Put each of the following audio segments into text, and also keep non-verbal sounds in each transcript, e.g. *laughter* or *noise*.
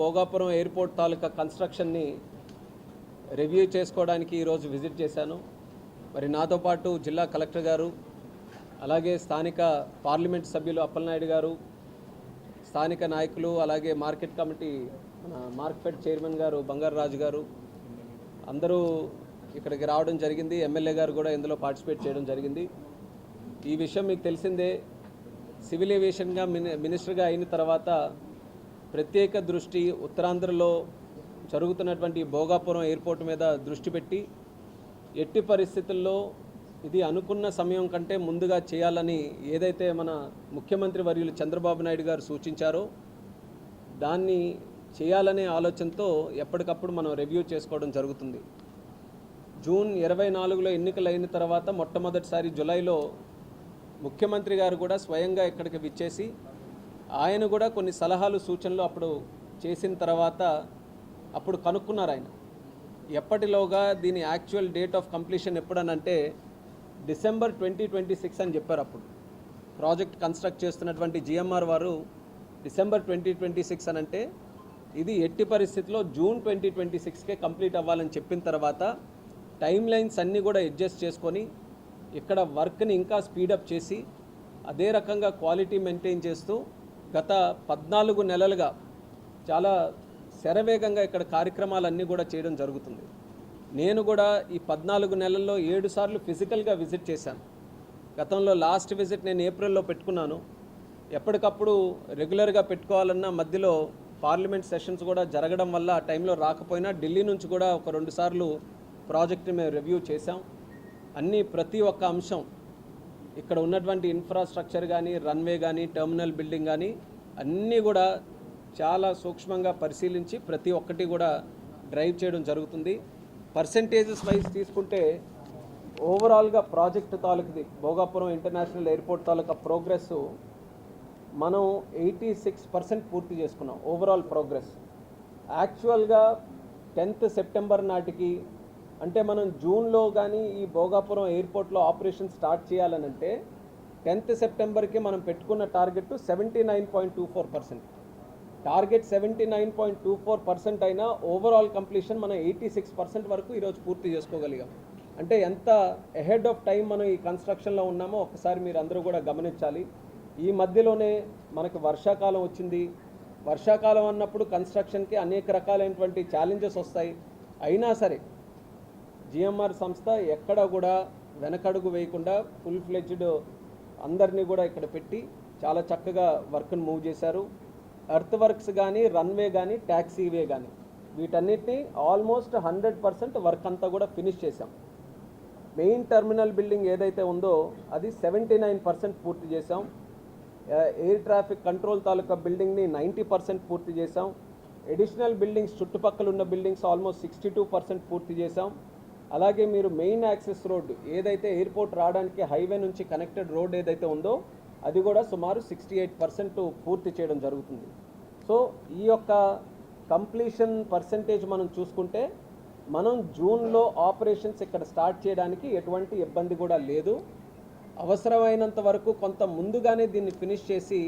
Bhogapuram airport తాలూకా కన్స్ట్రక్షన్ని review చేసుకోవడానికి ఈరోజు విజిట్ చేశాను. మరి నాతో పాటు జిల్లా కలెక్టర్ గారు అలాగే స్థానిక పార్లమెంట్ సభ్యులు అప్పలనాయుడు గారు స్థానిక నాయకులు అలాగే మార్కెట్ కమిటీ మన మార్కెట్ చైర్మన్ గారు బంగారరాజు గారు అందరూ ఇక్కడికి రావడం జరిగింది. ఎమ్మెల్యే గారు కూడా ఇందులో పార్టిసిపేట్ చేయడం జరిగింది. ఈ విషయం మీకు తెలిసిందే సివిల్ ఏవియేషన్గా మిని మినిస్టర్గా అయిన తర్వాత ప్రత్యేక దృష్టి ఉత్తరాంధ్రలో జరుగుతున్నటువంటి భోగాపురం ఎయిర్పోర్ట్ మీద దృష్టి పెట్టి ఎట్టి పరిస్థితుల్లో ఇది అనుకున్న సమయం కంటే ముందుగా చేయాలని ఏదైతే మన ముఖ్యమంత్రి వర్యులు చంద్రబాబు నాయుడు గారు సూచించారో దాన్ని చేయాలనే ఆలోచనతో ఎప్పటికప్పుడు మనం రివ్యూ చేసుకోవడం జరుగుతుంది. జూన్ ఇరవై నాలుగులో ఎన్నికలు అయిన తర్వాత మొట్టమొదటిసారి జులైలో ముఖ్యమంత్రి గారు కూడా స్వయంగా ఇక్కడికి విచ్చేసి ఆయన కూడా కొన్ని సలహాలు సూచనలు అప్పుడు చేసిన తర్వాత అప్పుడు కనుక్కున్నారు ఆయన. ఎప్పటిలోగా దీని యాక్చువల్ డేట్ ఆఫ్ కంప్లీషన్ ఎప్పుడనంటే డిసెంబర్ ట్వంటీ ట్వంటీ సిక్స్ అని చెప్పారు అప్పుడు. ప్రాజెక్ట్ కన్స్ట్రక్ట్ చేస్తున్నటువంటి జిఎంఆర్ వారు డిసెంబర్ ట్వంటీ ట్వంటీ సిక్స్ అని అంటే ఇది ఎట్టి పరిస్థితిలో జూన్ ట్వంటీ ట్వంటీ సిక్స్కే కంప్లీట్ అవ్వాలని చెప్పిన తర్వాత టైం లైన్స్ అన్నీ కూడా అడ్జస్ట్ చేసుకొని ఇక్కడ వర్క్ని ఇంకా స్పీడప్ చేసి అదే రకంగా క్వాలిటీ మెయింటైన్ చేస్తూ గత పద్నాలుగు నెలలుగా చాలా శరవేగంగా ఇక్కడ కార్యక్రమాలన్నీ కూడా చేయడం జరుగుతుంది. నేను కూడా ఈ పద్నాలుగు నెలల్లో ఏడు సార్లు ఫిజికల్గా విజిట్ చేశాను. గతంలో లాస్ట్ విజిట్ నేను ఏప్రిల్లో పెట్టుకున్నాను. ఎప్పటికప్పుడు రెగ్యులర్గా పెట్టుకోవాలన్న మధ్యలో పార్లమెంట్ సెషన్స్ కూడా జరగడం వల్ల ఆ టైంలో రాకపోయినా ఢిల్లీ నుంచి కూడా ఒక రెండు సార్లు ప్రాజెక్ట్ని మేము రివ్యూ చేశాం. అన్నీ ప్రతి ఒక్క అంశం ఇక్కడ ఉన్నటువంటి ఇన్ఫ్రాస్ట్రక్చర్ కానీ రన్వే కానీ టెర్మినల్ బిల్డింగ్ కానీ అన్నీ కూడా చాలా సూక్ష్మంగా పరిశీలించి ప్రతి ఒక్కటి కూడా డ్రైవ్ చేయడం జరుగుతుంది. పర్సంటేజెస్ వైజ్ తీసుకుంటే ఓవరాల్గా ప్రాజెక్ట్ తాలూకుది భోగాపురం ఇంటర్నేషనల్ ఎయిర్పోర్ట్ తాలూకా ప్రోగ్రెస్ మనం ఎయిటీ సిక్స్ పర్సెంట్ పూర్తి చేసుకున్నాం ఓవరాల్ ప్రోగ్రెస్ యాక్చువల్గా టెన్త్ సెప్టెంబర్ నాటికి అంటే మనం జూన్లో కానీ ఈ భోగాపురం ఎయిర్పోర్ట్లో ఆపరేషన్ స్టార్ట్ చేయాలనంటే టెన్త్ సెప్టెంబర్కి మనం పెట్టుకున్న target seventy nine point two four percent. Target seventy nine point two four percent అయినా ఓవరాల్ కంప్లీషన్ మనం ఎయిటీ సిక్స్ పర్సెంట్ వరకు ఈరోజు పూర్తి చేసుకోగలిగాం. అంటే ఎంత అహెడ్ ఆఫ్ టైం మనం ఈ కన్స్ట్రక్షన్లో ఉన్నామో ఒకసారి మీరు అందరూ కూడా గమనించాలి. ఈ మధ్యలోనే మనకు వర్షాకాలం వచ్చింది. వర్షాకాలం అన్నప్పుడు కన్స్ట్రక్షన్కి అనేక రకాలైనటువంటి ఛాలెంజెస్ వస్తాయి. అయినా సరే జిఎంఆర్ సంస్థ ఎక్కడ కూడా వెనకడుగు వేయకుండా ఫుల్ ఫ్లెడ్జ్డ్ అందరినీ కూడా ఇక్కడ పెట్టి చాలా చక్కగా వర్క్ను మూవ్ చేశారు. ఎర్త్ వర్క్స్ కానీ రన్వే కానీ ట్యాక్సీవే కానీ వీటన్నిటిని ఆల్మోస్ట్ హండ్రెడ్ పర్సెంట్ వర్క్ అంతా కూడా ఫినిష్ చేశాం. మెయిన్ టెర్మినల్ బిల్డింగ్ ఏదైతే ఉందో అది సెవెంటీ నైన్ పర్సెంట్ పూర్తి చేశాం. ఎయిర్ ట్రాఫిక్ కంట్రోల్ తాలూకా బిల్డింగ్ని నైంటీ పర్సెంట్ పూర్తి చేశాం. ఎడిషనల్ బిల్డింగ్స్ చుట్టుపక్కల ఉన్న buildings almost sixty two percent పూర్తి చేశాం. అలాగే మీరు మెయిన్ యాక్సెస్ రోడ్డు ఏదైతే ఎయిర్పోర్ట్ రావడానికి హైవే నుంచి కనెక్టెడ్ రోడ్ ఏదైతే ఉందో అది కూడా సుమారు సిక్స్టీ ఎయిట్ పర్సెంట్ పూర్తి చేయడం జరుగుతుంది. సో ఈ యొక్క కంప్లీషన్ పర్సంటేజ్ మనం చూసుకుంటే మనం జూన్లో ఆపరేషన్స్ ఇక్కడ స్టార్ట్ చేయడానికి ఎటువంటి ఇబ్బంది కూడా లేదు. అవసరమైనంత వరకు కొంత ముందుగానే దీన్ని ఫినిష్ చేసి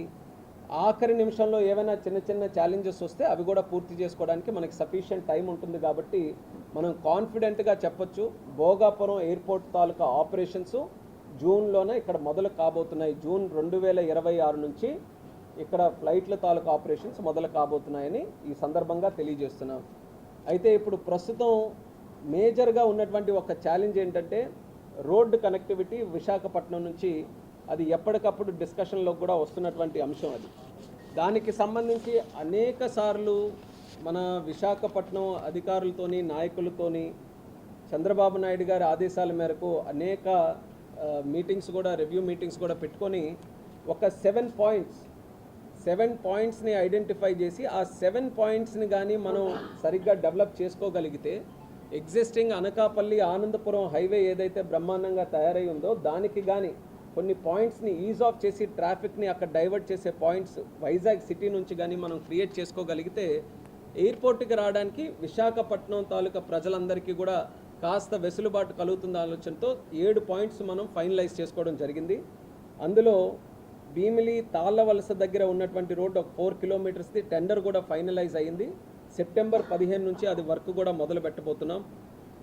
ఆఖరి నిమిషంలో ఏమైనా చిన్న చిన్న ఛాలెంజెస్ వస్తే అవి కూడా పూర్తి చేసుకోవడానికి మనకి సఫిషియంట్ టైం ఉంటుంది కాబట్టి మనం కాన్ఫిడెంట్గా చెప్పొచ్చు. భోగాపురం ఎయిర్పోర్ట్ తాలూకా ఆపరేషన్స్ జూన్లోనే ఇక్కడ మొదలు కాబోతున్నాయి. జూన్ రెండు వేల ఇరవై ఆరు నుంచి ఇక్కడ ఫ్లైట్ల తాలూకా ఆపరేషన్స్ మొదలు కాబోతున్నాయని ఈ సందర్భంగా తెలియజేస్తున్నాం. అయితే ఇప్పుడు ప్రస్తుతం మేజర్గా ఉన్నటువంటి ఒక ఛాలెంజ్ ఏంటంటే రోడ్డు కనెక్టివిటీ విశాఖపట్నం నుంచి అది ఎప్పటికప్పుడు డిస్కషన్లో కూడా వస్తున్నటువంటి అంశం అది. దానికి సంబంధించి అనేక సార్లు మన విశాఖపట్నం అధికారులతోని నాయకులతోని చంద్రబాబు నాయుడు గారి ఆదేశాల మేరకు అనేక మీటింగ్స్ కూడా రివ్యూ మీటింగ్స్ కూడా పెట్టుకొని ఒక సెవెన్ పాయింట్స్ సెవెన్ పాయింట్స్ని ఐడెంటిఫై చేసి ఆ సెవెన్ పాయింట్స్ని కానీ మనం సరిగ్గా డెవలప్ చేసుకోగలిగితే ఎగ్జిస్టింగ్ అనకాపల్లి ఆనందపురం హైవే ఏదైతే బ్రహ్మాండంగా తయారై ఉందో దానికి కానీ కొన్ని పాయింట్స్ని ఈజ్ ఆఫ్ చేసి ట్రాఫిక్ని అక్కడ డైవర్ట్ చేసే పాయింట్స్ వైజాగ్ సిటీ నుంచి కానీ మనం క్రియేట్ చేసుకోగలిగితే ఎయిర్పోర్ట్కి రావడానికి విశాఖపట్నం తాలూకా ప్రజలందరికీ కూడా కాస్త వెసులుబాటు కలుగుతుంది ఆలోచనతో ఏడు పాయింట్స్ మనం ఫైనలైజ్ చేసుకోవడం జరిగింది. అందులో భీమిలి తాళ్ళవలస దగ్గర ఉన్నటువంటి రోడ్డు ఒక ఫోర్ కిలోమీటర్స్ది టెండర్ కూడా ఫైనలైజ్ అయింది. సెప్టెంబర్ పదిహేను నుంచి అది వర్క్ కూడా మొదలు పెట్టబోతున్నాం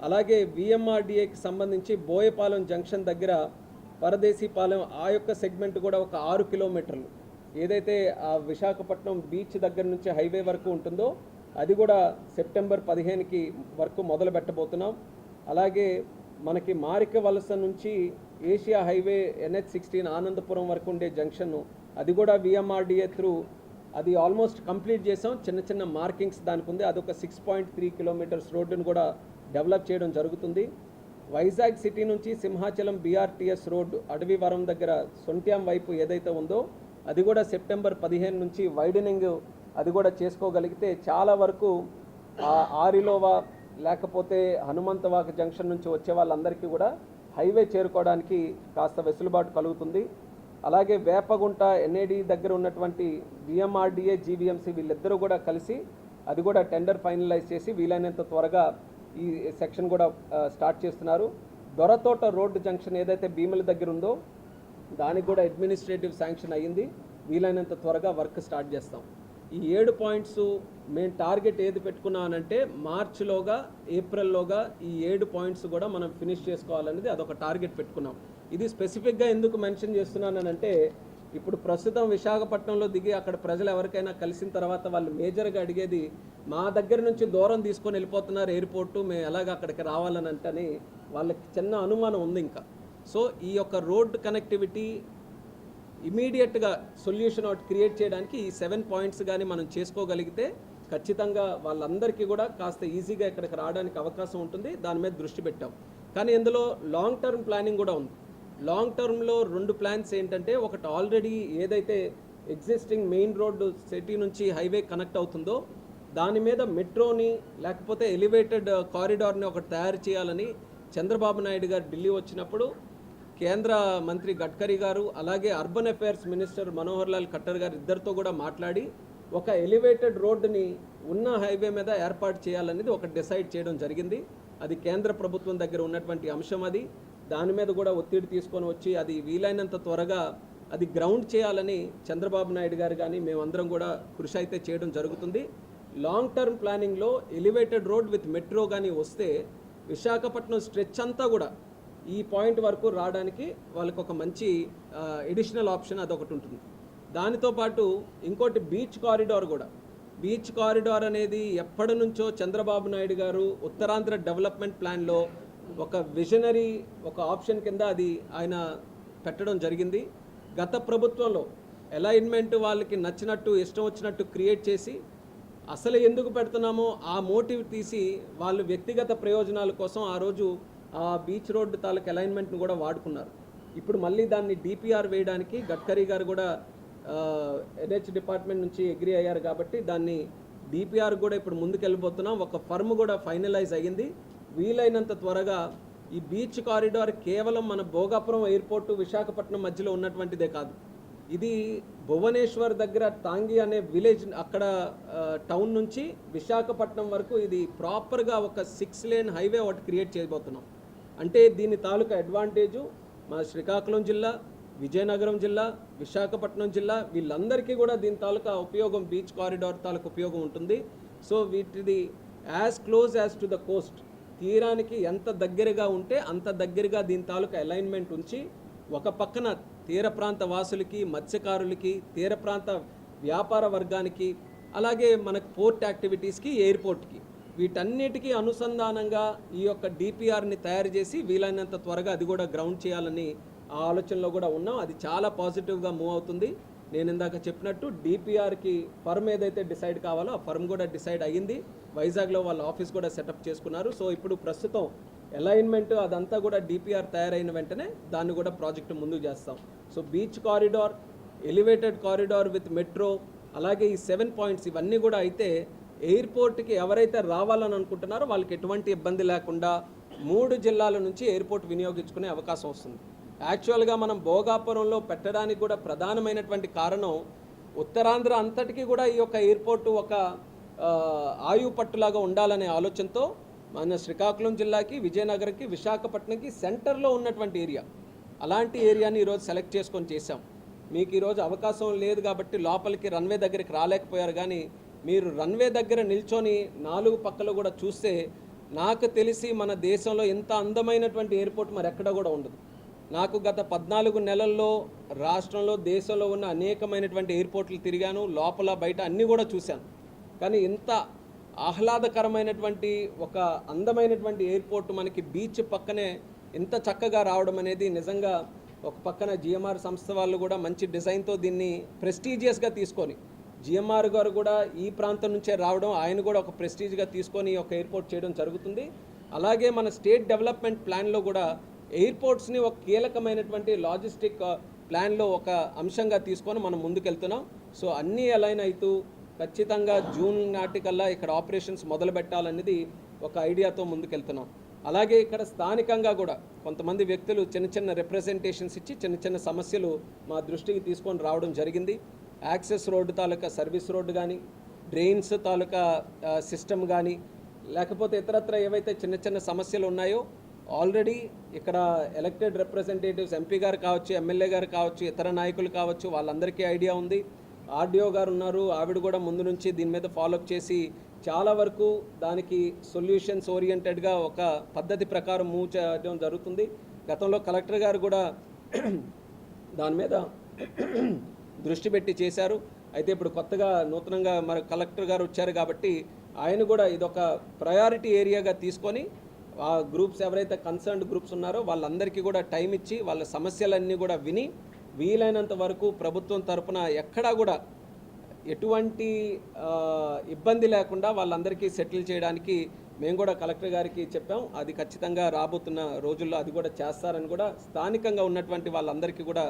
అలాగే విఎంఆర్డిఏకి సంబంధించి బోయపాలెం జంక్షన్ దగ్గర పరదేశీపాలెం ఆ యొక్క సెగ్మెంట్ కూడా ఒక ఆరు కిలోమీటర్లు. ఏదైతే ఆ విశాఖపట్నం బీచ్ దగ్గర నుంచి హైవే వరకు ఉంటుందో అది కూడా సెప్టెంబర్ పదిహేనుకి వరకు మొదలు పెట్టబోతున్నాం. అలాగే మనకి మారిక వలస నుంచి Asia highway NH sixteen Anandapuram వరకు ఉండే జంక్షన్ అది కూడా విఎంఆర్డిఏ త్రూ అది ఆల్మోస్ట్ కంప్లీట్ చేసాం. చిన్న చిన్న మార్కింగ్స్ దానికి ఉంది అదొక సిక్స్ పాయింట్ త్రీ కిలోమీటర్స్ రోడ్డును కూడా డెవలప్ చేయడం జరుగుతుంది. వైజాగ్ సిటీ నుంచి సింహాచలం బీఆర్టీఎస్ రోడ్డు అడవివరం దగ్గర సొంట్యాం వైపు ఏదైతే ఉందో అది కూడా సెప్టెంబర్ పదిహేను నుంచి వైడనింగ్ అది కూడా చేసుకోగలిగితే చాలా వరకు ఆ ఆరిలోవా లేకపోతే హనుమంతవాక జంక్షన్ నుంచి వచ్చే వాళ్ళందరికీ కూడా హైవే చేరుకోవడానికి కాస్త వెసులుబాటు కలుగుతుంది. అలాగే వేపగుంట ఎన్ఏడి దగ్గర ఉన్నటువంటి బిఎంఆర్డీఏ జీవీఎంసీ వీళ్ళిద్దరూ కూడా కలిసి అది కూడా టెండర్ ఫైనలైజ్ చేసి వీలైనంత త్వరగా ఈ సెక్షన్ కూడా స్టార్ట్ చేస్తున్నారు. దొరతోట రోడ్డు జంక్షన్ ఏదైతే భీముల దగ్గర ఉందో దానికి కూడా అడ్మినిస్ట్రేటివ్ శాంక్షన్ అయ్యింది. వీలైనంత త్వరగా వర్క్ స్టార్ట్ చేస్తాం. ఈ ఏడు పాయింట్స్ మేము టార్గెట్ ఏది పెట్టుకున్నానంటే మార్చిలోగా ఏప్రిల్లోగా ఈ ఏడు పాయింట్స్ కూడా మనం ఫినిష్ చేసుకోవాలనేది అదొక టార్గెట్ పెట్టుకున్నాం. ఇది స్పెసిఫిక్గా ఎందుకు మెన్షన్ చేస్తున్నానంటే ఇప్పుడు ప్రస్తుతం విశాఖపట్నంలో దిగి అక్కడ ప్రజలు ఎవరికైనా కలిసిన తర్వాత వాళ్ళు మేజర్గా అడిగేది మా దగ్గర నుంచి దూరం తీసుకొని వెళ్ళిపోతున్నారు ఎయిర్పోర్టు మేము ఎలాగ అక్కడికి రావాలని అంటని వాళ్ళకి చిన్న అనుమానం ఉంది ఇంకా. సో ఈ యొక్క రోడ్ కనెక్టివిటీ ఇమీడియట్గా సొల్యూషన్ ఒకటి క్రియేట్ చేయడానికి ఈ సెవెన్ పాయింట్స్ కానీ మనం చేసుకోగలిగితే ఖచ్చితంగా వాళ్ళందరికీ కూడా కాస్త ఈజీగా ఇక్కడికి రావడానికి అవకాశం ఉంటుంది. దాని మీద దృష్టి పెట్టాం. కానీ ఇందులో లాంగ్ టర్మ్ ప్లానింగ్ కూడా ఉంది. లాంగ్ టర్మ్లో రెండు ప్లాన్స్ ఏంటంటే ఒకటి ఆల్రెడీ ఏదైతే ఎగ్జిస్టింగ్ మెయిన్ రోడ్డు సిటీ నుంచి హైవే కనెక్ట్ అవుతుందో దాని మీద మెట్రోని లేకపోతే ఎలివేటెడ్ కారిడార్ని uh, ఒకటి తయారు చేయాలని చంద్రబాబు నాయుడు గారు ఢిల్లీ వచ్చినప్పుడు కేంద్ర మంత్రి గడ్కరీ గారు అలాగే urban affairs minister Manohar Lal Khattar garu ఇద్దరితో కూడా మాట్లాడి ఒక ఎలివేటెడ్ రోడ్డుని ఉన్న హైవే మీద ఏర్పాటు చేయాలనేది ఒక డిసైడ్ చేయడం జరిగింది. అది కేంద్ర ప్రభుత్వం దగ్గర ఉన్నటువంటి అంశం అది. దాని మీద కూడా ఒత్తిడి తీసుకొని వచ్చి అది వీలైనంత త్వరగా అది గ్రౌండ్ చేయాలని చంద్రబాబు నాయుడు గారు కానీ మేమందరం కూడా కృషి అయితే చేయడం జరుగుతుంది. లాంగ్ టర్మ్ ప్లానింగ్లో ఎలివేటెడ్ రోడ్ విత్ మెట్రో కానీ వస్తే విశాఖపట్నం స్ట్రెచ్ అంతా కూడా ఈ పాయింట్ వరకు రావడానికి వాళ్ళకి ఒక మంచి ఎడిషనల్ ఆప్షన్ అదొకటి ఉంటుంది. దానితో పాటు ఇంకోటి బీచ్ కారిడార్ కూడా. బీచ్ కారిడార్ అనేది ఎప్పటి నుంచో చంద్రబాబు నాయుడు గారు ఉత్తరాంధ్ర డెవలప్మెంట్ ప్లాన్లో ఒక విజనరీ ఒక ఆప్షన్ కింద అది ఆయన పెట్టడం జరిగింది. గత ప్రభుత్వంలో అలైన్మెంట్ వాళ్ళకి నచ్చినట్టు ఇష్టం వచ్చినట్టు క్రియేట్ చేసి అసలు ఎందుకు పెడుతున్నామో ఆ మోటివ్ తీసి వాళ్ళు వ్యక్తిగత ప్రయోజనాల కోసం ఆ రోజు ఆ బీచ్ రోడ్డు తాలూకు అలైన్మెంట్ను కూడా వాడుకున్నారు. ఇప్పుడు మళ్ళీ దాన్ని డిపిఆర్ వేయడానికి గడ్కరీ గారు కూడా ఎన్హెచ్ డిపార్ట్మెంట్ నుంచి అగ్రి అయ్యారు కాబట్టి దాన్ని డిపిఆర్ కూడా ఇప్పుడు ముందుకెళ్ళిపోతున్నాం ఒక ఫర్మ్ కూడా ఫైనలైజ్ అయ్యింది. వీలైనంత త్వరగా ఈ బీచ్ కారిడార్ కేవలం మన భోగాపురం ఎయిర్పోర్టు విశాఖపట్నం మధ్యలో ఉన్నటువంటిదే కాదు. ఇది భువనేశ్వర్ దగ్గర తాంగి అనే విలేజ్ అక్కడ టౌన్ నుంచి విశాఖపట్నం వరకు ఇది ప్రాపర్గా ఒక సిక్స్ లేన్ హైవే ఒకటి క్రియేట్ చేయబోతున్నాం. అంటే దీని తాలూకా అడ్వాంటేజు మన శ్రీకాకుళం జిల్లా విజయనగరం జిల్లా విశాఖపట్నం జిల్లా వీళ్ళందరికీ కూడా దీని తాలూకా ఉపయోగం బీచ్ కారిడార్ తాలూకా ఉపయోగం ఉంటుంది. So వీటిది as close as to the coast తీరానికి ఎంత దగ్గరగా ఉంటే అంత దగ్గరగా దీని తాలూకా అలైన్మెంట్ ఉంచి ఒక పక్కన తీర ప్రాంత వాసులకి మత్స్యకారులకి తీర ప్రాంత వ్యాపార వర్గానికి అలాగే మనకు పోర్ట్ యాక్టివిటీస్కి ఎయిర్పోర్ట్కి వీటన్నిటికీ అనుసంధానంగా ఈ యొక్క డిపిఆర్ని తయారు చేసి వీలైనంత త్వరగా అది కూడా గ్రౌండ్ చేయాలని ఆ ఆలోచనలో కూడా ఉన్నాం. అది చాలా పాజిటివ్గా మూవ్ అవుతుంది. నేను ఇందాక చెప్పినట్టు డిపిఆర్కి ఫర్మ్ ఏదైతే డిసైడ్ కావాలో ఆ ఫర్మ్ కూడా డిసైడ్ అయ్యింది. వైజాగ్లో వాళ్ళ ఆఫీస్ కూడా సెటప్ చేసుకున్నారు. సో ఇప్పుడు ప్రస్తుతం అలైన్మెంట్ అదంతా కూడా డిపిఆర్ తయారైన వెంటనే దాన్ని కూడా ప్రాజెక్ట్ ముందుకు చేస్తాం. So beach corridor elevated corridor with metro అలాగే ఈ సెవెన్ పాయింట్స్ ఇవన్నీ కూడా అయితే ఎయిర్పోర్ట్కి ఎవరైతే రావాలని అనుకుంటున్నారో వాళ్ళకి ఎటువంటి ఇబ్బంది లేకుండా మూడు జిల్లాల నుంచి ఎయిర్పోర్ట్ వినియోగించుకునే అవకాశం వస్తుంది. యాక్చువల్గా మనం భోగాపురంలో పెట్టడానికి కూడా ప్రధానమైనటువంటి కారణం ఉత్తరాంధ్ర అంతటికీ కూడా ఈ యొక్క ఎయిర్పోర్టు ఒక ఆయువు పట్టులాగా ఉండాలనే ఆలోచనతో మన శ్రీకాకుళం జిల్లాకి విజయనగరంకి విశాఖపట్నంకి సెంటర్లో ఉన్నటువంటి ఏరియా. అలాంటి ఏరియాని ఈరోజు సెలెక్ట్ చేసుకొని చేశాం. మీకు ఈరోజు అవకాశం లేదు కాబట్టి లోపలికి రన్వే దగ్గరికి రాలేకపోయారు కానీ మీరు రన్వే దగ్గర నిల్చొని నాలుగు పక్కల కూడా చూస్తే నాకు తెలిసి మన దేశంలో ఎంత అందమైనటువంటి ఎయిర్పోర్ట్ మరి ఎక్కడ కూడా ఉండదు. నాకు గత పద్నాలుగు నెలల్లో రాష్ట్రంలో దేశంలో ఉన్న అనేకమైనటువంటి ఎయిర్పోర్ట్లు తిరిగాను. లోపల బయట అన్నీ కూడా చూశాను. కానీ ఇంత ఆహ్లాదకరమైనటువంటి ఒక అందమైనటువంటి ఎయిర్పోర్ట్ మనకి బీచ్ పక్కనే ఇంత చక్కగా రావడం అనేది నిజంగా ఒక పక్కన జిఎంఆర్ సంస్థ వాళ్ళు కూడా మంచి డిజైన్తో దీన్ని ప్రెస్టీజియస్గా తీసుకొని జిఎంఆర్ గారు కూడా ఈ ప్రాంతం నుంచే రావడం ఆయన కూడా ఒక ప్రెస్టీజ్గా తీసుకొని ఒక ఎయిర్పోర్ట్ చేయడం జరుగుతుంది. అలాగే మన స్టేట్ డెవలప్మెంట్ ప్లాన్లో కూడా ఎయిర్పోర్ట్స్ని ఒక కీలకమైనటువంటి లాజిస్టిక్ ప్లాన్లో ఒక అంశంగా తీసుకొని మనం ముందుకెళ్తున్నాం. సో అన్నీ అలైన్ అవుతూ ఖచ్చితంగా జూన్ నాటికల్లా ఇక్కడ ఆపరేషన్స్ మొదలు పెట్టాలనేది ఒక ఐడియాతో ముందుకెళ్తున్నాం. అలాగే ఇక్కడ స్థానికంగా కూడా కొంతమంది వ్యక్తులు చిన్న చిన్న రిప్రజెంటేషన్స్ ఇచ్చి చిన్న చిన్న సమస్యలు మా దృష్టికి తీసుకొని రావడం జరిగింది. యాక్సెస్ రోడ్డు తాలూకా సర్వీస్ రోడ్డు కానీ డ్రైన్స్ తాలూకా సిస్టమ్ కానీ లేకపోతే ఇతరత్ర ఏవైతే చిన్న చిన్న సమస్యలు ఉన్నాయో ఆల్రెడీ ఇక్కడ ఎలక్టెడ్ రిప్రజెంటేటివ్స్ ఎంపీ గారు కావచ్చు ఎమ్మెల్యే గారు కావచ్చు ఇతర నాయకులు కావచ్చు వాళ్ళందరికీ ఐడియా ఉంది. ఆర్డీఓ గారు ఉన్నారు. ఆవిడ కూడా ముందు నుంచి దీని మీద ఫాలోఅప్ చేసి చాలా వరకు దానికి సొల్యూషన్స్ ఓరియంటెడ్గా ఒక పద్ధతి ప్రకారం మూవ్ చేయడం జరుగుతుంది. గతంలో కలెక్టర్ గారు కూడా *clears throat* దాని మీద *clears throat* దృష్టి పెట్టి చేశారు. అయితే ఇప్పుడు కొత్తగా నూతనంగా మరి కలెక్టర్ గారు వచ్చారు కాబట్టి ఆయన కూడా ఇదొక ప్రయారిటీ ఏరియాగా తీసుకొని ఆ గ్రూప్స్ ఎవరైతే కన్సర్న్డ్ గ్రూప్స్ ఉన్నారో వాళ్ళందరికీ కూడా టైం ఇచ్చి వాళ్ళ సమస్యలన్నీ కూడా విని వీలైనంత వరకు ప్రభుత్వం తరపున ఎక్కడా కూడా ఎటువంటి ఇబ్బంది లేకుండా వాళ్ళందరికీ సెటిల్ చేయడానికి మేము కూడా కలెక్టర్ గారికి చెప్పాం. అది ఖచ్చితంగా రాబోతున్న రోజుల్లో అది కూడా చేస్తారని కూడా స్థానికంగా ఉన్నటువంటి వాళ్ళందరికీ కూడా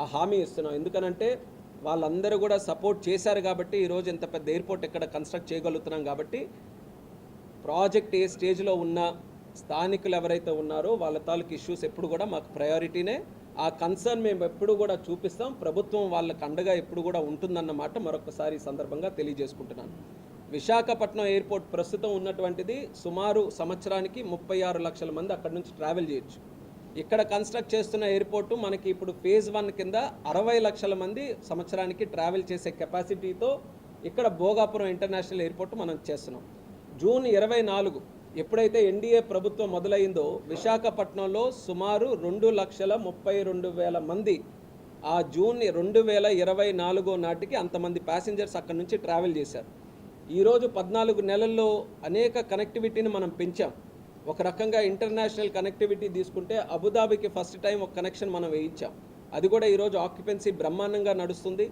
ఆ హామీ ఇస్తున్నాం. ఎందుకనంటే వాళ్ళందరూ కూడా సపోర్ట్ చేశారు కాబట్టి ఈరోజు ఇంత పెద్ద ఎయిర్పోర్ట్ ఇక్కడ కన్స్ట్రక్ట్ చేయగలుగుతున్నాం కాబట్టి ప్రాజెక్ట్ ఏ స్టేజ్లో ఉన్న స్థానికులు ఎవరైతే ఉన్నారో వాళ్ళ తాలూకు ఇష్యూస్ ఎప్పుడు కూడా మాకు ప్రయారిటీనే ఆ కన్సర్న్ మేము ఎప్పుడు కూడా చూపిస్తాం. ప్రభుత్వం వాళ్ళకి అండగా ఎప్పుడు కూడా ఉంటుందన్నమాట మరొకసారి సందర్భంగా తెలియజేసుకుంటున్నాను. విశాఖపట్నం ఎయిర్పోర్ట్ ప్రస్తుతం ఉన్నటువంటిది సుమారు సంవత్సరానికి ముప్పై ఆరు లక్షల మంది అక్కడ నుంచి ట్రావెల్ చేయొచ్చు. ఇక్కడ కన్స్ట్రక్ట్ చేస్తున్న ఎయిర్పోర్టు మనకి ఇప్పుడు ఫేజ్ వన్ కింద అరవై లక్షల మంది సంవత్సరానికి ట్రావెల్ చేసే కెపాసిటీతో ఇక్కడ భోగాపురం ఇంటర్నేషనల్ ఎయిర్పోర్ట్ మనం చేస్తున్నాం. జూన్ ఇరవై నాలుగు ఎప్పుడైతే ఎన్డీఏ ప్రభుత్వం మొదలైందో విశాఖపట్నంలో సుమారు రెండు లక్షల ముప్పై రెండు వేల మంది ఆ జూన్ రెండు వేల ఇరవై నాలుగో నాటికి అంతమంది ప్యాసింజర్స్ అక్కడి నుంచి ట్రావెల్ చేశారు. ఈరోజు పద్నాలుగు నెలల్లో అనేక కనెక్టివిటీని మనం పెంచాం. ఒక రకంగా ఇంటర్నేషనల్ కనెక్టివిటీ తీసుకుంటే అబుదాబికి ఫస్ట్ టైం ఒక కనెక్షన్ మనం వేయించాం. అది కూడా ఈరోజు ఆక్యుపెన్సీ బ్రహ్మాండంగా నడుస్తుంది.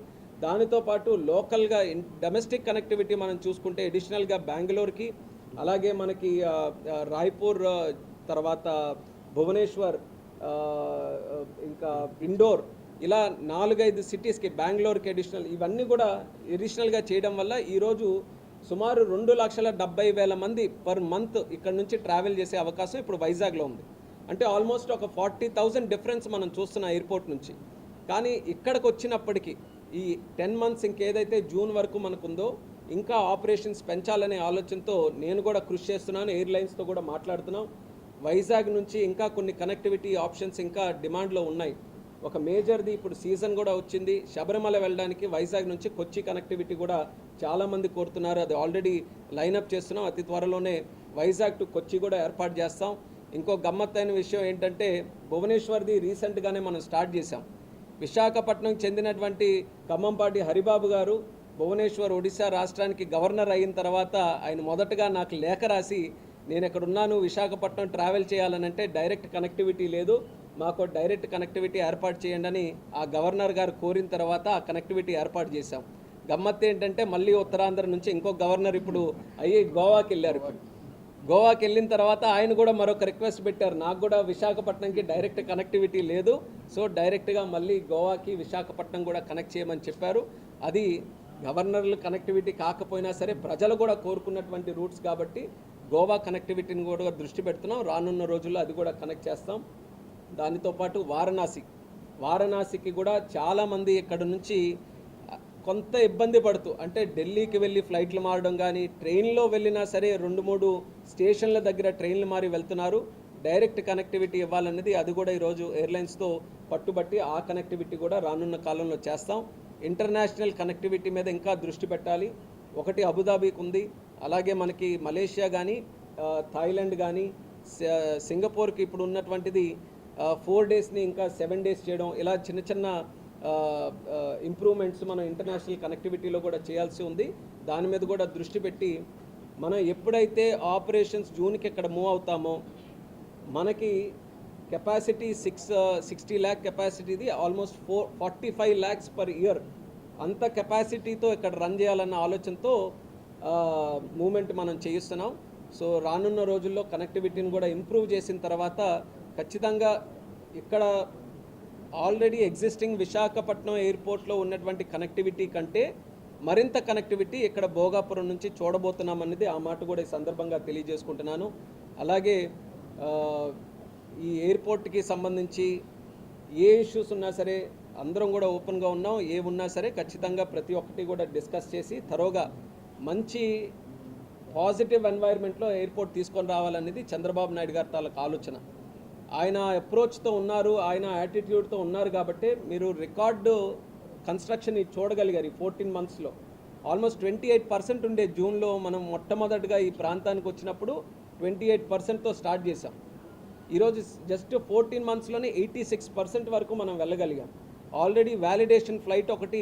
దానితో పాటు లోకల్గా డొమెస్టిక్ కనెక్టివిటీ మనం చూసుకుంటే అడిషనల్గా బెంగళూరుకి అలాగే మనకి రాయ్పూర్ తర్వాత భువనేశ్వర్ ఇంకా ఇండోర్ ఇలా నాలుగైదు సిటీస్కి బెంగళూరుకి అడిషనల్ ఇవన్నీ కూడా అడిషనల్గా చేయడం వల్ల ఈరోజు సుమారు రెండు లక్షల డెబ్బై వేల మంది పర్ మంత్ ఇక్కడ నుంచి ట్రావెల్ చేసే అవకాశం ఇప్పుడు వైజాగ్లో ఉంది. అంటే ఆల్మోస్ట్ ఒక ఫార్టీ థౌజండ్ డిఫరెన్స్ మనం చూస్తున్న ఎయిర్పోర్ట్ నుంచి. కానీ ఇక్కడికి వచ్చినప్పటికీ ఈ టెన్ మంత్స్ ఇంకేదైతే జూన్ వరకు మనకుందో ఇంకా ఆపరేషన్స్ పెంచాలనే ఆలోచనతో నేను కూడా కృషి చేస్తున్నాను ఎయిర్లైన్స్తో కూడా మాట్లాడుతున్నాం. వైజాగ్ నుంచి ఇంకా కొన్ని కనెక్టివిటీ ఆప్షన్స్ ఇంకా డిమాండ్లో ఉన్నాయి. ఒక మేజర్ది ఇప్పుడు సీజన్ కూడా వచ్చింది. శబరిమల వెళ్ళడానికి వైజాగ్ నుంచి కొచ్చి కనెక్టివిటీ కూడా చాలామంది కోరుతున్నారు. అది ఆల్రెడీ లైనప్ చేస్తున్నాం. అతి త్వరలోనే వైజాగ్ టు కొచ్చి కూడా ఏర్పాటు చేస్తాం. ఇంకో గమ్మత్తైన విషయం ఏంటంటే భువనేశ్వర్ది రీసెంట్గానే మనం స్టార్ట్ చేసాం విశాఖపట్నం చెందినటువంటి ఖమ్మంపాటి హరిబాబు గారు భువనేశ్వర్ ఒడిశా రాష్ట్రానికి గవర్నర్ అయిన తర్వాత ఆయన మొదటగా నాకు లేఖ రాసి నేను ఎక్కడున్నాను విశాఖపట్నం ట్రావెల్ చేయాలనంటే డైరెక్ట్ కనెక్టివిటీ లేదు. మాకు డైరెక్ట్ కనెక్టివిటీ ఏర్పాటు చేయండి అని ఆ గవర్నర్ గారు కోరిన తర్వాత ఆ కనెక్టివిటీ ఏర్పాటు చేశాం. గమ్మత్ ఏంటంటే మళ్ళీ ఉత్తరాంధ్ర నుంచి ఇంకో గవర్నర్ ఇప్పుడు అయ్యి గోవాకి వెళ్ళారు గోవాకి వెళ్ళిన తర్వాత ఆయన కూడా మరొక రిక్వెస్ట్ పెట్టారు. నాకు కూడా విశాఖపట్నంకి డైరెక్ట్ కనెక్టివిటీ లేదు. సో డైరెక్ట్గా మళ్ళీ గోవాకి విశాఖపట్నం కూడా కనెక్ట్ చేయమని చెప్పారు. అది గవర్నర్లు కనెక్టివిటీ కాకపోయినా సరే ప్రజలు కూడా కోరుకున్నటువంటి రూట్స్ కాబట్టి గోవా కనెక్టివిటీని కూడా దృష్టి పెడుతున్నాం. రానున్న రోజుల్లో అది కూడా కనెక్ట్ చేస్తాం. దానితో పాటు వారణాసి వారణాసికి కూడా చాలామంది ఇక్కడ నుంచి కొంత ఇబ్బంది పడుతూ అంటే ఢిల్లీకి వెళ్ళి ఫ్లైట్లు మారడం కానీ ట్రైన్లో వెళ్ళినా సరే రెండు మూడు స్టేషన్ల దగ్గర ట్రైన్లు మారి వెళ్తున్నారు. డైరెక్ట్ కనెక్టివిటీ ఇవ్వాలన్నది అది కూడా ఈరోజు ఎయిర్లైన్స్తో పట్టుబట్టి ఆ కనెక్టివిటీ కూడా రానున్న కాలంలో చేస్తాం. ఇంటర్నేషనల్ కనెక్టివిటీ మీద ఇంకా దృష్టి పెట్టాలి. ఒకటి అబుదాబీకి ఉంది అలాగే మనకి మలేషియా కానీ థాయిలాండ్ కానీ సింగపూర్కి ఇప్పుడు ఉన్నటువంటిది ఫోర్ డేస్ని ఇంకా సెవెన్ డేస్ చేయడం ఇలా చిన్న చిన్న ఇంప్రూవ్మెంట్స్ మనం ఇంటర్నేషనల్ కనెక్టివిటీలో కూడా చేయాల్సి ఉంది. దాని మీద కూడా దృష్టి పెట్టి మనం ఎప్పుడైతే ఆపరేషన్స్ జూన్కి ఇక్కడ మూవ్ అవుతామో మనకి capacity six uh, sixty lakh కెపాసిటీది almost four forty five lakhs per year అంత కెపాసిటీతో ఇక్కడ రన్ చేయాలన్న ఆలోచనతో uh, మూమెంట్ మనం చేయిస్తున్నాం. సో రానున్న రోజుల్లో కనెక్టివిటీని కూడా ఇంప్రూవ్ చేసిన తర్వాత ఖచ్చితంగా ఇక్కడ ఆల్రెడీ ఎగ్జిస్టింగ్ విశాఖపట్నం ఎయిర్పోర్ట్లో ఉన్నటువంటి కనెక్టివిటీ కంటే మరింత కనెక్టివిటీ ఇక్కడ భోగాపురం నుంచి చూడబోతున్నాం అనేది ఆ మాట కూడా ఈ సందర్భంగా తెలియజేసుకుంటున్నాను. అలాగే uh, ఈ ఎయిర్పోర్ట్కి సంబంధించి ఏ ఇష్యూస్ ఉన్నా సరే అందరం కూడా ఓపెన్గా ఉన్నాం. ఏ ఉన్నా సరే ఖచ్చితంగా ప్రతి ఒక్కటి కూడా డిస్కస్ చేసి తరోగా మంచి పాజిటివ్ ఎన్వైర్న్మెంట్లో ఎయిర్పోర్ట్ తీసుకొని రావాలనేది చంద్రబాబు నాయుడు గారి తాలకు ఆలోచన. ఆయన అప్రోచ్తో ఉన్నారు ఆయన యాటిట్యూడ్తో ఉన్నారు కాబట్టి మీరు రికార్డు కన్స్ట్రక్షన్ చూడగలిగారు ఈ ఫోర్టీన్ మంత్స్లో. ఆల్మోస్ట్ ట్వంటీ ఎయిట్ పర్సెంట్ ఉండే జూన్లో మనం మొట్టమొదటిగా ఈ ప్రాంతానికి వచ్చినప్పుడు ట్వంటీ ఎయిట్ పర్సెంట్తో స్టార్ట్ చేసాం ఈరోజు జస్ట్ ఫోర్టీన్ మంత్స్లోనే ఎయిటీ సిక్స్ పర్సెంట్ వరకు మనం వెళ్ళగలిగాం. ఆల్రెడీ వ్యాలిడేషన్ ఫ్లైట్ ఒకటి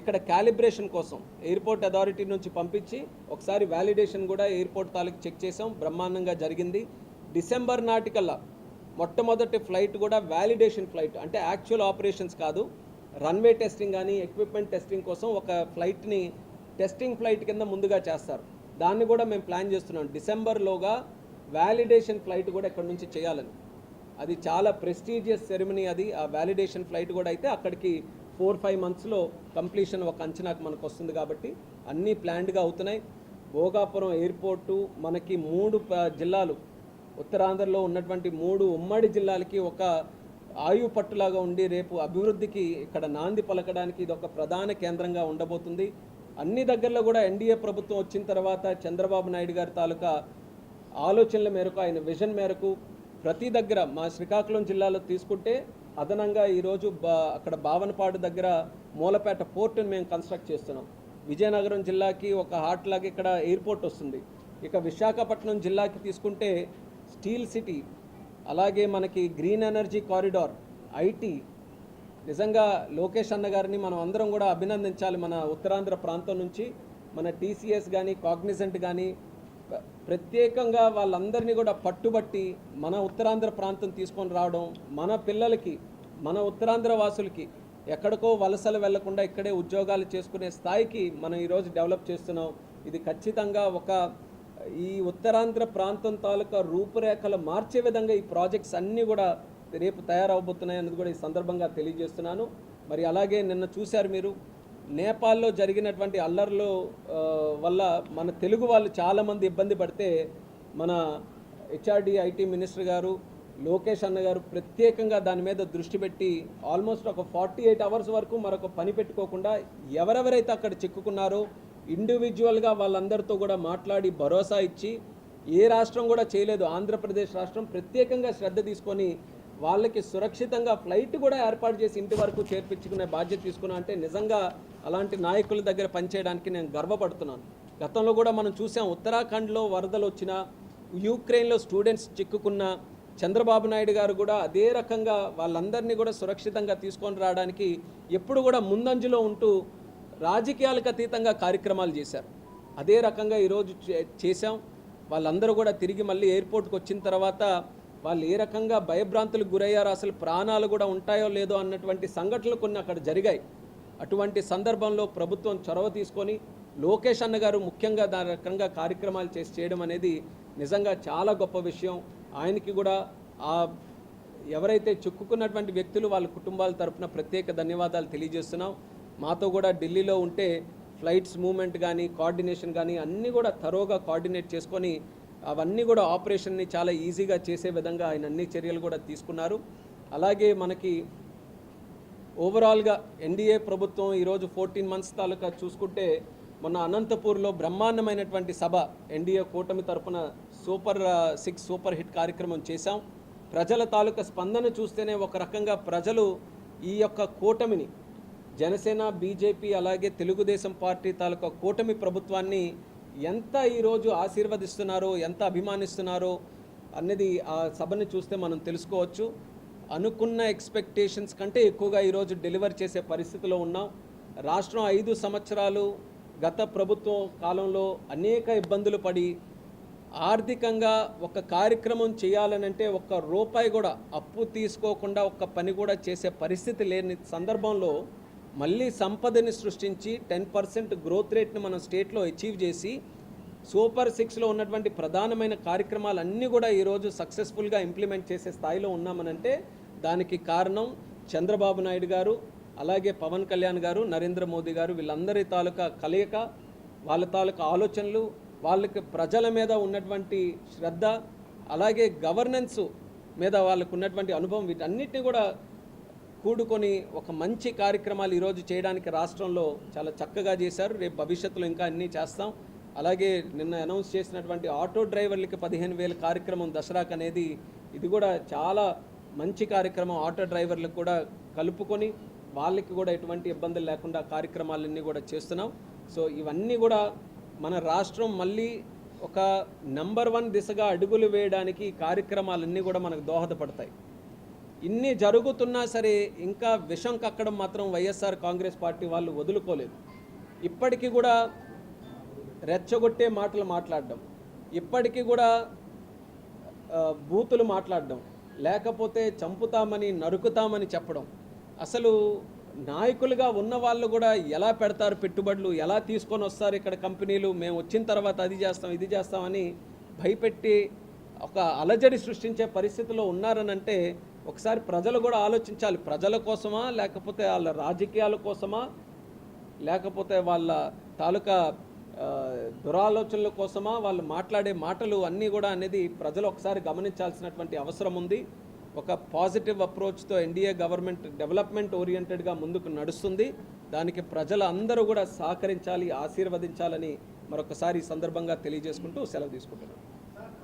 ఇక్కడ క్యాలిబ్రేషన్ కోసం ఎయిర్పోర్ట్ అథారిటీ నుంచి పంపించి ఒకసారి వ్యాలిడేషన్ కూడా ఎయిర్పోర్ట్ తాలూకు చెక్ చేసాం. బ్రహ్మాండంగా జరిగింది. డిసెంబర్ నాటికల్లా మొట్టమొదటి ఫ్లైట్ కూడా వ్యాలిడేషన్ ఫ్లైట్ అంటే యాక్చువల్ ఆపరేషన్స్ కాదు. రన్వే టెస్టింగ్ కానీ ఎక్విప్మెంట్ టెస్టింగ్ కోసం ఒక ఫ్లైట్ని టెస్టింగ్ ఫ్లైట్ కింద ముందుగా చేస్తారు. దాన్ని కూడా మేము ప్లాన్ చేస్తున్నాం. డిసెంబర్లోగా వ్యాలిడేషన్ ఫ్లైట్ కూడా ఇక్కడ నుంచి చేయాలని. అది చాలా ప్రెస్టీజియస్ సెరమనీ అది. ఆ వ్యాలిడేషన్ ఫ్లైట్ కూడా అయితే అక్కడికి ఫోర్ ఫైవ్ మంత్స్లో కంప్లీషన్ ఒక అంచనాకు మనకు వస్తుంది కాబట్టి అన్నీ ప్లాన్డ్గా అవుతున్నాయి. భోగాపురం ఎయిర్పోర్టు మనకి మూడు జిల్లాలు. ఉత్తరాంధ్రలో ఉన్నటువంటి మూడు ఉమ్మడి జిల్లాలకి ఒక ఆయు పట్టులాగా ఉండి రేపు అభివృద్ధికి ఇక్కడ నాంది పలకడానికి ఇది ఒక ప్రధాన కేంద్రంగా ఉండబోతుంది. అన్ని దగ్గరలో కూడా ఎన్డీఏ ప్రభుత్వం వచ్చిన తర్వాత చంద్రబాబు నాయుడు గారి తాలూకా ఆలోచనల మేరకు ఆయన విజన్ మేరకు ప్రతి దగ్గర మా శ్రీకాకుళం జిల్లాలో తీసుకుంటే అదనంగా ఈరోజు బా అక్కడ బావనపాడు దగ్గర మూలపేట పోర్టును మేము కన్స్ట్రక్ట్ చేస్తున్నాం. విజయనగరం జిల్లాకి ఒక హార్ట్ లాగా ఇక్కడ ఎయిర్పోర్ట్ వస్తుంది. ఇక విశాఖపట్నం జిల్లాకి తీసుకుంటే స్టీల్ సిటీ అలాగే మనకి గ్రీన్ ఎనర్జీ కారిడార్ ఐటీ. నిజంగా లోకేష్ అన్న గారిని మనం అందరం కూడా అభినందించాలి మన ఉత్తరాంధ్ర ప్రాంతం నుంచి. మన టీసీఎస్ కానీ కాగ్నిజెంట్ కానీ ప్రత్యేకంగా వాళ్ళందరినీ కూడా పట్టుబట్టి మన ఉత్తరాంధ్ర ప్రాంతం తీసుకొని రావడం మన పిల్లలకి మన ఉత్తరాంధ్ర వాసులకి ఎక్కడికో వలసలు వెళ్ళకుండా ఇక్కడే ఉద్యోగాలు చేసుకునే స్థాయికి మనం ఈరోజు డెవలప్ చేస్తున్నాం. ఇది ఖచ్చితంగా ఒక ఈ ఉత్తరాంధ్ర ప్రాంతం తాలూకా రూపురేఖలు మార్చే విధంగా ఈ ప్రాజెక్ట్స్ అన్నీ కూడా రేపు తయారవబోతున్నాయి అన్నది కూడా ఈ సందర్భంగా తెలియజేస్తున్నాను. మరి అలాగే నిన్న చూశారు మీరు నేపాల్లో జరిగినటువంటి అల్లర్లు వల్ల మన తెలుగు వాళ్ళు చాలామంది ఇబ్బంది పడితే మన హెచ్ఆర్డి ఐటీ మినిస్టర్ గారు లోకేష్ అన్న గారు ప్రత్యేకంగా దాని మీద దృష్టి పెట్టి ఆల్మోస్ట్ ఒక ఫార్టీ ఎయిట్ అవర్స్ వరకు మరొక పని పెట్టుకోకుండా ఎవరెవరైతే అక్కడ చిక్కుకున్నారో ఇండివిజువల్గా వాళ్ళందరితో కూడా మాట్లాడి భరోసా ఇచ్చి ఏ రాష్ట్రం కూడా చేయలేదు. ఆంధ్రప్రదేశ్ రాష్ట్రం ప్రత్యేకంగా శ్రద్ధ తీసుకొని వాళ్ళకి సురక్షితంగా ఫ్లైట్ కూడా ఏర్పాటు చేసి ఇంటి వరకు చేర్పించుకునే బాధ్యత తీసుకున్నా అంటే నిజంగా అలాంటి నాయకుల దగ్గర పనిచేయడానికి నేను గర్వపడుతున్నాను. గతంలో కూడా మనం చూసాం ఉత్తరాఖండ్లో వరదలు వచ్చిన యూక్రెయిన్లో స్టూడెంట్స్ చిక్కుకున్న చంద్రబాబు నాయుడు గారు కూడా అదే రకంగా వాళ్ళందరినీ కూడా సురక్షితంగా తీసుకొని రావడానికి ఎప్పుడు కూడా ముందంజలో ఉంటూ రాజకీయాలకు అతీతంగా కార్యక్రమాలు చేశారు. అదే రకంగా ఈరోజు చే- చేశాం. వాళ్ళందరూ కూడా తిరిగి మళ్ళీ ఎయిర్పోర్ట్కి వచ్చిన తర్వాత వాళ్ళు ఏ రకంగా భయభ్రాంతులకు గురయ్యారో అసలు ప్రాణాలు కూడా ఉంటాయో లేదో అన్నటువంటి సంఘటనలు కొన్ని అక్కడ జరిగాయి. అటువంటి సందర్భంలో ప్రభుత్వం చొరవ తీసుకొని లోకేష్ అన్న గారు ముఖ్యంగా దాని రకంగా కార్యక్రమాలు చేసి చేయడం అనేది నిజంగా చాలా గొప్ప విషయం. ఆయనకి కూడా ఆ ఎవరైతే చిక్కుకున్నటువంటి వ్యక్తులు వాళ్ళ కుటుంబాల తరఫున ప్రత్యేక ధన్యవాదాలు తెలియజేస్తున్నాం. మాతో కూడా ఢిల్లీలో ఉంటే ఫ్లైట్స్ మూమెంట్ కానీ కోఆర్డినేషన్ కానీ అన్నీ కూడా తరోగా కోఆర్డినేట్ చేసుకొని అవన్నీ కూడా ఆపరేషన్ని చాలా ఈజీగా చేసే విధంగా ఆయన అన్ని చర్యలు కూడా తీసుకున్నారు. అలాగే మనకి ఓవరాల్గా ఎన్డీఏ ప్రభుత్వం ఈరోజు ఫోర్టీన్ మంత్స్ తాలూకా చూసుకుంటే మొన్న అనంతపూర్లో బ్రహ్మాండమైనటువంటి సభ ఎన్డీఏ కూటమి తరపున సూపర్ సిక్స్ సూపర్ హిట్ కార్యక్రమం చేశాం. ప్రజల తాలూకా స్పందన చూస్తేనే ఒక రకంగా ప్రజలు ఈ యొక్క కూటమిని జనసేన బీజేపీ అలాగే తెలుగుదేశం పార్టీ తాలూకా కూటమి ప్రభుత్వాన్ని ఎంత ఈరోజు ఆశీర్వదిస్తున్నారో ఎంత అభిమానిస్తున్నారో అన్నది ఆ సభని చూస్తే మనం తెలుసుకోవచ్చు. అనుకున్న ఎక్స్పెక్టేషన్స్ కంటే ఎక్కువగా ఈరోజు డెలివర్ చేసే పరిస్థితిలో ఉన్నాం. రాష్ట్రం ఐదు సంవత్సరాలు గత ప్రభుత్వం కాలంలో అనేక ఇబ్బందులు పడి ఆర్థికంగా ఒక కార్యక్రమం చేయాలనంటే ఒక్క రూపాయి కూడా అప్పు తీసుకోకుండా ఒక్క పని కూడా చేసే పరిస్థితి లేని సందర్భంలో మళ్ళీ సంపదని సృష్టించి టెన్ పర్సెంట్ గ్రోత్ రేట్ని మనం స్టేట్లో అచీవ్ చేసి సూపర్ సిక్స్లో ఉన్నటువంటి ప్రధానమైన కార్యక్రమాలన్నీ కూడా ఈరోజు సక్సెస్ఫుల్గా ఇంప్లిమెంట్ చేసే స్థాయిలో ఉన్నామనంటే దానికి కారణం చంద్రబాబు నాయుడు గారు అలాగే పవన్ కళ్యాణ్ గారు నరేంద్ర మోదీ గారు వీళ్ళందరి తాలూకా కలయిక వాళ్ళ తాలూకా ఆలోచనలు వాళ్ళకి ప్రజల మీద ఉన్నటువంటి శ్రద్ధ అలాగే గవర్నెన్స్ మీద వాళ్ళకు ఉన్నటువంటి అనుభవం వీటన్నిటిని కూడా కూడుకొని ఒక మంచి కార్యక్రమాలు ఈరోజు చేయడానికి రాష్ట్రంలో చాలా చక్కగా చేశారు. రేపు భవిష్యత్తులో ఇంకా అన్నీ చేస్తాం. అలాగే నిన్న అనౌన్స్ చేసినటువంటి ఆటో డ్రైవర్లకి పదిహేను వేల కార్యక్రమం దసరాకు అనేది ఇది కూడా చాలా మంచి కార్యక్రమం. ఆటో డ్రైవర్లకు కూడా కలుపుకొని వాళ్ళకి కూడా ఎటువంటి ఇబ్బందులు లేకుండా కార్యక్రమాలన్నీ కూడా చేస్తున్నాం. సో ఇవన్నీ కూడా మన రాష్ట్రం మళ్ళీ ఒక నంబర్ వన్ దిశగా అడుగులు వేయడానికి కార్యక్రమాలన్నీ కూడా మనకు దోహదపడతాయి. ఇన్ని జరుగుతున్నా సరే ఇంకా విషం కక్కడం మాత్రం వైఎస్ఆర్ కాంగ్రెస్ పార్టీ వాళ్ళు వదులుకోలేదు. ఇప్పటికీ కూడా రెచ్చగొట్టే మాటలు మాట్లాడడం ఇప్పటికీ కూడా బూతులు మాట్లాడడం లేకపోతే చంపుతామని నరుకుతామని చెప్పడం. అసలు నాయకులుగా ఉన్న వాళ్ళు కూడా ఎలా పెడతారు పెట్టుబడులు ఎలా తీసుకొని వస్తారు ఇక్కడ కంపెనీలు మేము వచ్చిన తర్వాత అది చేస్తాం ఇది చేస్తామని భయపెట్టి ఒక అలజడి సృష్టించే పరిస్థితిలో ఉన్నారనంటే ఒకసారి ప్రజలు కూడా ఆలోచించాలి. ప్రజల కోసమా లేకపోతే వాళ్ళ రాజకీయాల కోసమా లేకపోతే వాళ్ళ తాలూకా దురాలోచనల కోసమా వాళ్ళు మాట్లాడే మాటలు అన్నీ కూడా అనేది ప్రజలు ఒకసారి గమనించాల్సినటువంటి అవసరం ఉంది. ఒక పాజిటివ్ అప్రోచ్తో ఎన్డీఏ గవర్నమెంట్ డెవలప్మెంట్ ఓరియంటెడ్గా ముందుకు నడుస్తుంది. దానికి ప్రజలు అందరూ కూడా సహకరించాలి ఆశీర్వదించాలని మరొకసారి ఈ సందర్భంగా తెలియజేసుకుంటూ సెలవు తీసుకుంటున్నాను.